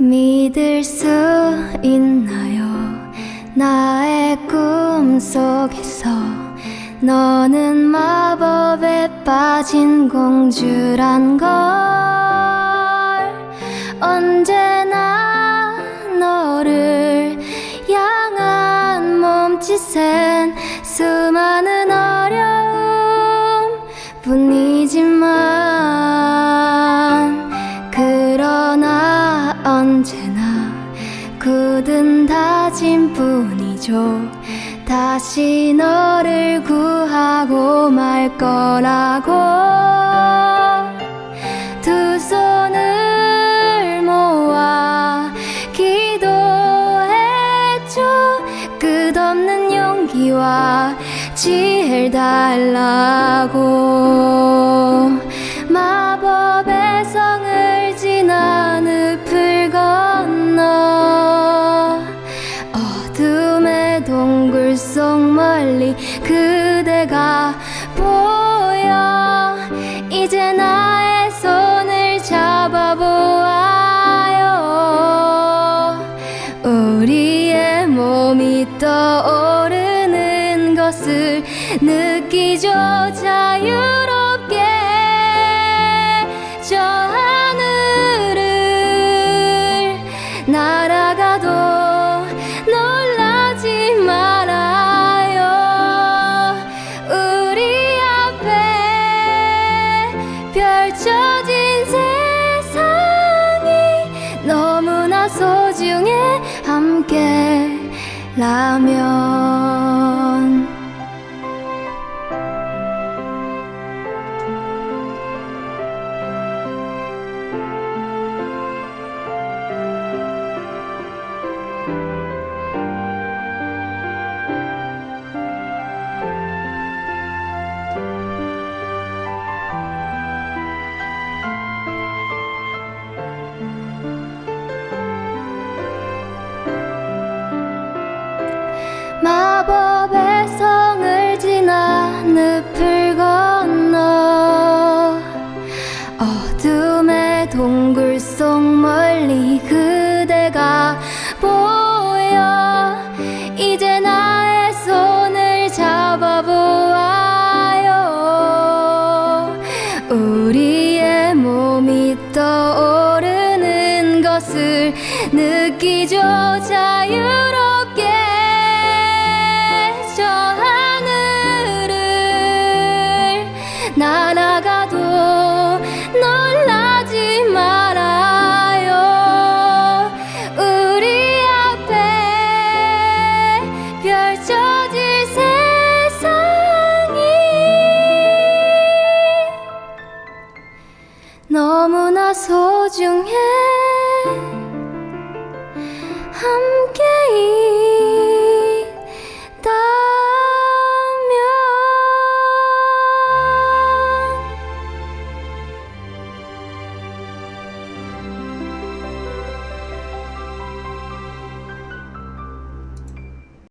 믿을 수 있나요? 나의 꿈 속에서 너는 마법에 빠진 공주란 걸 언제나 너를 향한 몸짓엔 수많은 어려움 뿐이 언제나 굳은 다짐 뿐이죠. 다시 너를 구하고 말 거라고. 두 손을 모아 기도했죠. 끝없는 용기와 지혜를 달라고 떠오르는 것을 느끼죠 라면 지나 늪을 건너. 어둠의 동굴 속 멀리 그대가 보여. 이제 나의 손을 잡아보아요. 우리의 몸이 떠오르는 것을 느끼죠 자유 너무나 소중해. 함께